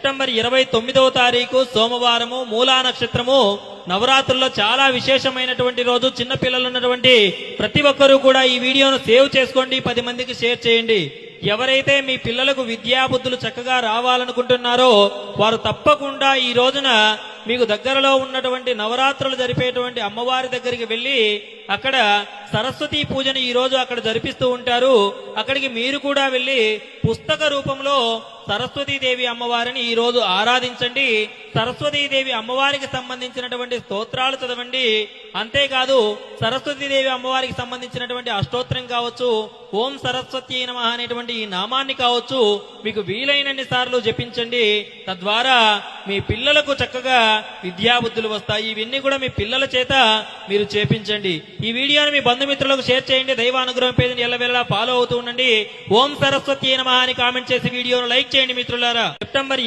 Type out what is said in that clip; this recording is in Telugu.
సెప్టెంబర్ ఇరవై తొమ్మిదవ తారీఖు సోమవారము మూలా నక్షత్రము నవరాత్రుల్లో చాలా విశేషమైనటువంటి రోజు. చిన్న పిల్లలు ఉన్నటువంటి ప్రతి ఒక్కరూ కూడా ఈ వీడియోను సేవ్ చేసుకోండి పది మందికి షేర్ చేయండి. ఎవరైతే మీ పిల్లలకు విద్యాబుద్ధులు చక్కగా రావాలనుకుంటున్నారో వారు తప్పకుండా ఈ రోజున మీకు దగ్గరలో ఉన్నటువంటి నవరాత్రులు జరిపేటువంటి అమ్మవారి దగ్గరికి వెళ్ళి అక్కడ సరస్వతి పూజను ఈ రోజు అక్కడ జరిపిస్తూ ఉంటారు. అక్కడికి మీరు కూడా వెళ్ళి పుస్తక రూపంలో సరస్వతీదేవి అమ్మవారిని ఈ రోజు ఆరాధించండి. సరస్వతీదేవి అమ్మవారికి సంబంధించినటువంటి స్తోత్రాలు చదవండి. అంతేకాదు సరస్వతీదేవి అమ్మవారికి సంబంధించినటువంటి అష్టోత్తరం కావచ్చు ఓం సరస్వతి నమ అనేటువంటి ఈ నామాన్ని కావచ్చు మీకు వీలైనన్ని సార్లు జపించండి. తద్వారా మీ పిల్లలకు చక్కగా విద్యాబుద్ధులు వస్తాయి. ఇవన్నీ కూడా మీ పిల్లల చేత మీరు చేపించండి. ఈ వీడియోని మీ బంధుమిత్రులకు షేర్ చేయండి. దైవానుగ్రహం పేజీని ఎల్లవెల్లా ఫాలో అవుతూ ఉండండి. ఓం సరస్వతి నమ అని కామెంట్ చేసి వీడియోను లైక్ చేయండి మిత్రులారా. సెప్టెంబర్